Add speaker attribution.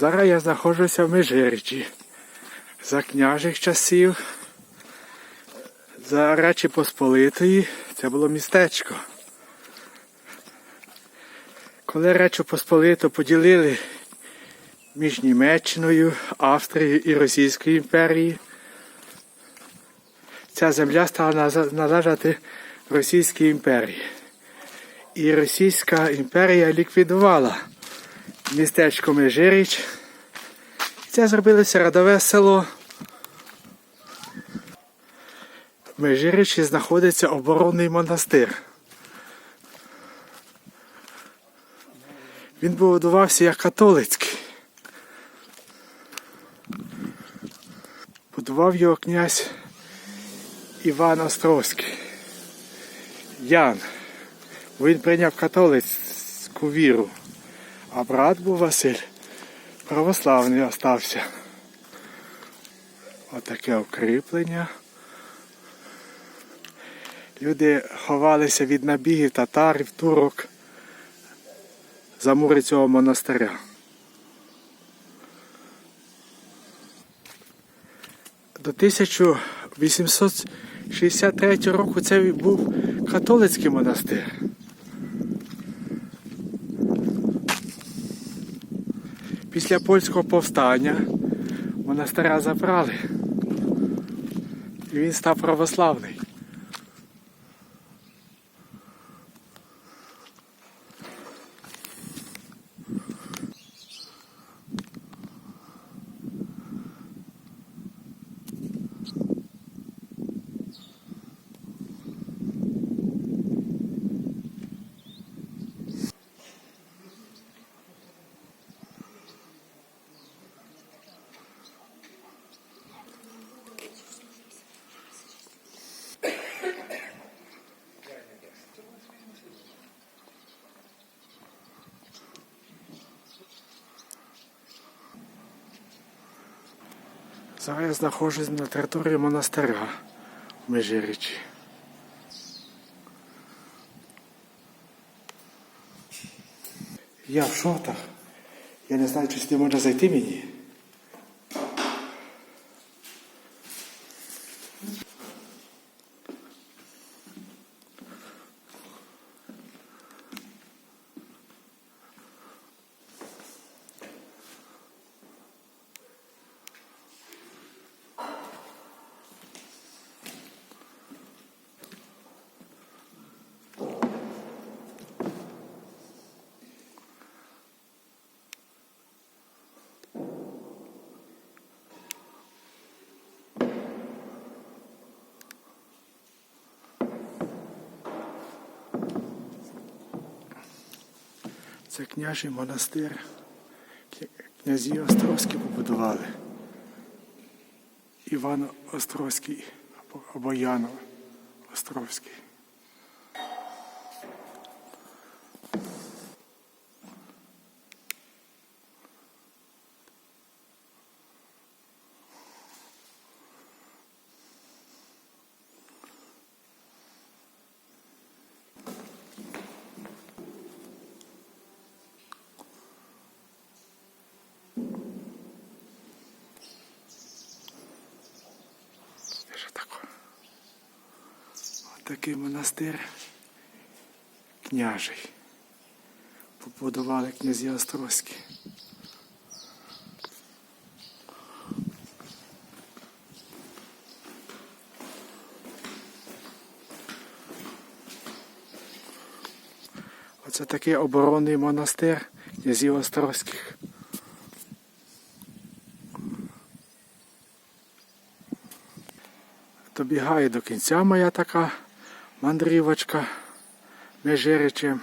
Speaker 1: Зараз я знаходжуся в Межирічі. За княжих часів, за Речі Посполитої це було містечко. Коли Речу Посполиту поділили між Німеччиною, Австрією і Російською імперією, ця земля стала належати Російській імперії. І Російська імперія ліквідувала містечко Межиріч. Це зробилося родове село. В Межирічі знаходиться оборонний монастир. Він будувався як католицький. Будував його князь Іван Островський. Ян. Бо Він прийняв католицьку віру. А брат був Василь православний остався. Отаке укріплення. Люди ховалися від набігів татарів, турок за мури цього монастиря. До 1863 року це був католицький монастир. Після польського повстання монастиря забрали. І він став православний. Зараз я знаходжусь на території монастиря в Межирічі. Я в шортах. Я не знаю, чи сюди можна зайти мені. Це княжий монастир. Князі Островські побудували. Іван Островський або- Ян Островський. Такий монастир княжий. Побудували князі Острозькі. Оце такий оборонний монастир князів Острозьких. Добігає до кінця моя така мандрівочка Межиричем.